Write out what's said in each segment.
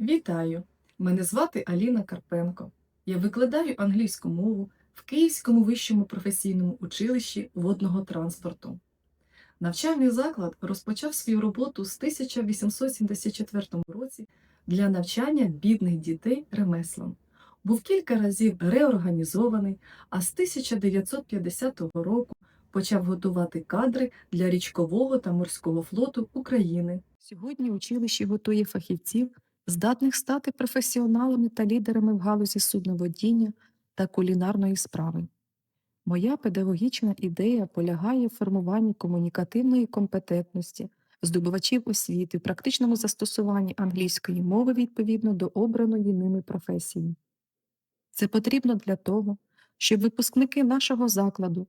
Вітаю! Мене звати Аліна Карпенко. Я викладаю англійську мову в Київському вищому професійному училищі водного транспорту. Навчальний заклад розпочав свою роботу з 1874 році для навчання бідних дітей ремеслам. Був кілька разів реорганізований, а з 1950 року почав готувати кадри для річкового та морського флоту України. Сьогодні училище готує фахівців, здатних стати професіоналами та лідерами в галузі судноводіння та кулінарної справи. Моя педагогічна ідея полягає в формуванні комунікативної компетентності здобувачів освіти практичному застосуванні англійської мови відповідно до обраної ними професії. Це потрібно для того, щоб випускники нашого закладу,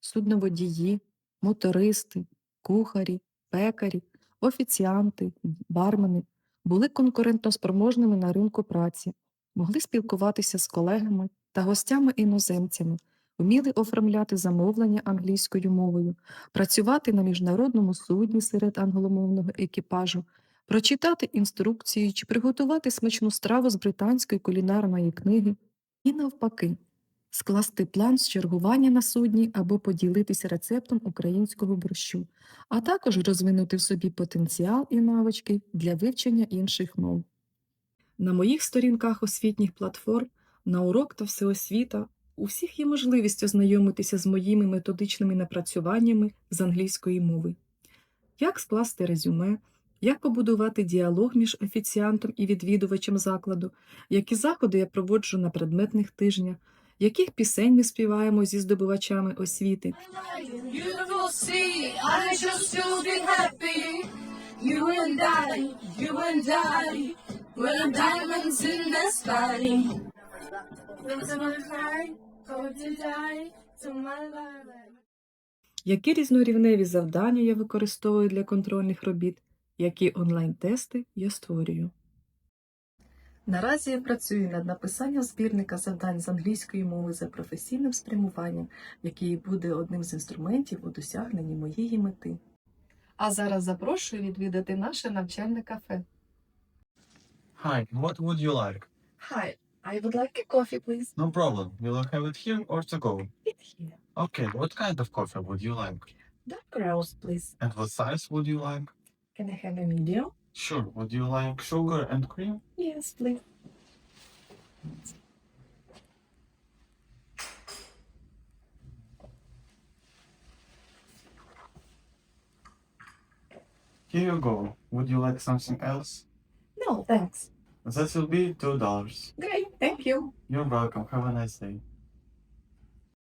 судноводії, мотористи, кухарі, пекарі, офіціанти, бармени були конкурентоспроможними на ринку праці, могли спілкуватися з колегами та гостями-іноземцями, вміли оформляти замовлення англійською мовою, працювати на міжнародному судні серед англомовного екіпажу, прочитати інструкцію чи приготувати смачну страву з британської кулінарної книги і навпаки. Скласти план з чергування на судні або поділитися рецептом українського борщу, а також розвинути в собі потенціал і навички для вивчення інших мов. На моїх сторінках освітніх платформ, на урок та всеосвіта у всіх є можливість ознайомитися з моїми методичними напрацюваннями з англійської мови. Як скласти резюме, як побудувати діалог між офіціантом і відвідувачем закладу, які заходи я проводжу на предметних тижнях, яких пісень ми співаємо зі здобувачами освіти. Які різнорівневі завдання я використовую для контрольних робіт, які онлайн-тести я створюю. Наразі я працюю над написанням збірника завдань з англійської мови за професійним спрямуванням, який буде одним з інструментів у досягненні моєї мети. А зараз запрошую відвідати наше навчальне кафе. Hi, what would you like? Hi, I would like a coffee, please. No problem. Will you have it here or to go? It here. Okay, what kind of coffee would you like? Dark roast, please. And what size would you like? Can I have a medium? Sure. Would you like sugar and cream? Yes, please. Here you go. Would you like something else? No, thanks. That will be two dollars. Great, thank you. You're welcome. Have a nice day.